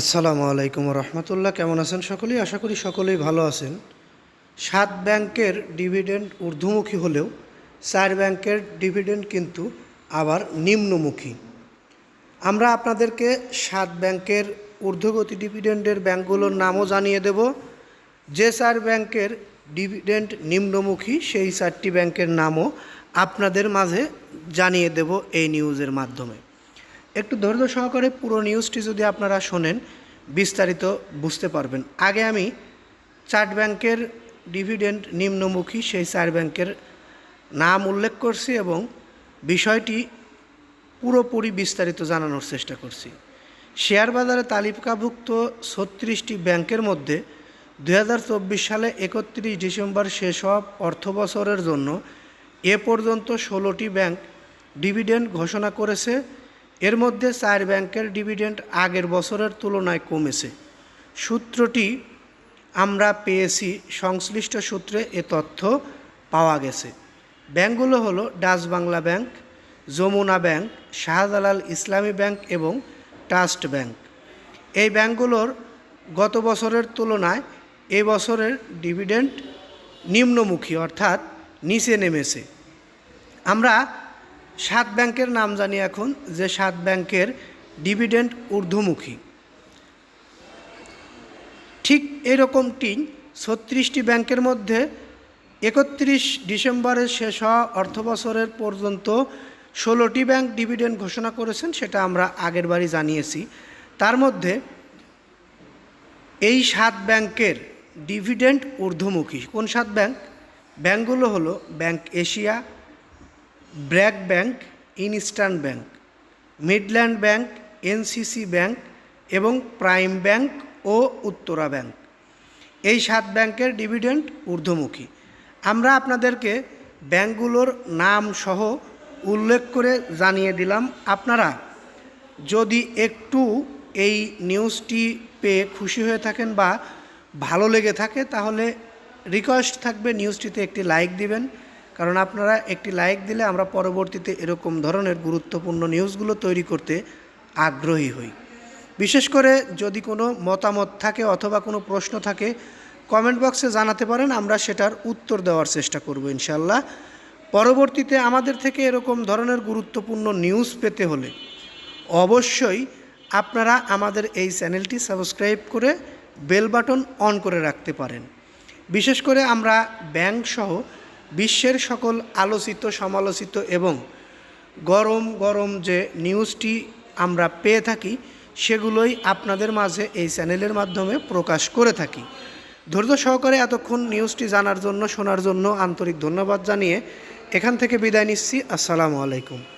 আসসালামু আলাইকুম রহমতুল্লাহ। কেমন আছেন সকলেই? আশা করি সকলেই ভালো আছেন। সাত ব্যাংকের ডিভিডেন্ড ঊর্ধ্বমুখী হলেও চার ব্যাংকের ডিভিডেন্ড কিন্তু আবার নিম্নমুখী। আমরা আপনাদেরকে সাত ব্যাংকের ঊর্ধ্বগতি ডিভিডেন্ডের ব্যাংকগুলোর নামও জানিয়ে দেব। যে চার ব্যাংকের ডিভিডেন্ড নিম্নমুখী, সেই চারটি ব্যাংকের নামও আপনাদের মাঝে জানিয়ে দেব এই নিউজের মাধ্যমে। একটু ধৈর্য সহকারে পুরো নিউজটি যদি আপনারা শোনেন, বিস্তারিত বুঝতে পারবেন। আগে আমি চার ব্যাংকের ডিভিডেন্ড নিম্নমুখী, সেই চার ব্যাংকের নাম উল্লেখ করছি এবং বিষয়টি পুরোপুরি বিস্তারিত জানানোর চেষ্টা করছি। শেয়ার বাজারে তালিকাভুক্ত ছত্রিশটি ব্যাংকের মধ্যে দু হাজার চব্বিশ সালে একত্রিশ ডিসেম্বর শেষ হওয়া অর্থ বছরের জন্য এ পর্যন্ত ষোলোটি ব্যাংক ডিভিডেন্ড ঘোষণা করেছে। এর মধ্যে চার ব্যাংকের ডিভিডেন্ড আগের বছরের তুলনায় কমেছে। সূত্রটি আমরা পেয়েছি, সংশ্লিষ্ট সূত্রে এ তথ্য পাওয়া গেছে। ব্যাংকগুলো হলো Dutch Bangla bank, Jamuna bank, Shahjalal Islami bank এবং ট্রাস্ট ব্যাংক। এই ব্যাংকগুলোর গত বছরের তুলনায় এ বছরের ডিভিডেন্ড নিম্নমুখী, অর্থাৎ নিচে নেমেছে। আমরা সাত ব্যাংকের নাম জানি এখন, যে সাত ব্যাংকের ডিভিডেন্ড ঊর্ধ্বমুখী। ঠিক এরকমটি ছত্রিশটি ব্যাংকের মধ্যে একত্রিশ ডিসেম্বরের শেষ হওয়া অর্থবছরের পর্যন্ত ষোলোটি ব্যাংক ডিভিডেন্ড ঘোষণা করেছেন, সেটা আমরা আগের বারই জানিয়েছি। তার মধ্যে এই সাত ব্যাংকের ডিভিডেন্ড ঊর্ধ্বমুখী। কোন সাত ব্যাংক? ব্যাংকগুলো হলো bank Asia BRAC bank, eastern bank, Midland bank, NCC bank এবং প্রাইম ব্যাংক ও উত্তরা ব্যাংক। এই সাত ব্যাংকের ডিভিডেন্ড ঊর্ধ্বমুখী। আমরা আপনাদেরকে ব্যাংকগুলোর নাম সহ উল্লেখ করে জানিয়ে দিলাম। আপনারা যদি একটু এই নিউজটি পেয়ে খুশি হয়ে থাকেন বা ভালো লেগে থাকে, তাহলে রিকোয়েস্ট থাকবে নিউজটিতে একটি লাইক দিবেন। কারণ আপনারা একটি লাইক দিলে আমরা পরবর্তীতে এরকম ধরনের গুরুত্বপূর্ণ নিউজগুলো তৈরি করতে আগ্রহী হই। বিশেষ করে যদি কোনো মতামত থাকে অথবা কোনো প্রশ্ন থাকে কমেন্ট বক্সে জানাতে পারেন, আমরা সেটার উত্তর দেওয়ার চেষ্টা করব ইনশাল্লাহ পরবর্তীতে আমাদের থেকে এরকম ধরনের গুরুত্বপূর্ণ নিউজ পেতে হলে অবশ্যই আপনারা আমাদের এই চ্যানেলটি সাবস্ক্রাইব করে বেল বাটন অন করে রাখতে পারেন। বিশেষ করে আমরা ব্যাংক সহ বিশ্বের সকল আলোচিত, সমালোচিত এবং গরম গরম যে নিউজটি আমরা পেয়ে থাকি, সেগুলোই আপনাদের মাঝে এই চ্যানেলের মাধ্যমে প্রকাশ করে থাকি। ধৈর্য সহকারে এতক্ষণ নিউজটি জানার জন্য, শোনার জন্য আন্তরিক ধন্যবাদ জানিয়ে এখান থেকে বিদায় নিচ্ছি। আসসালামু আলাইকুম।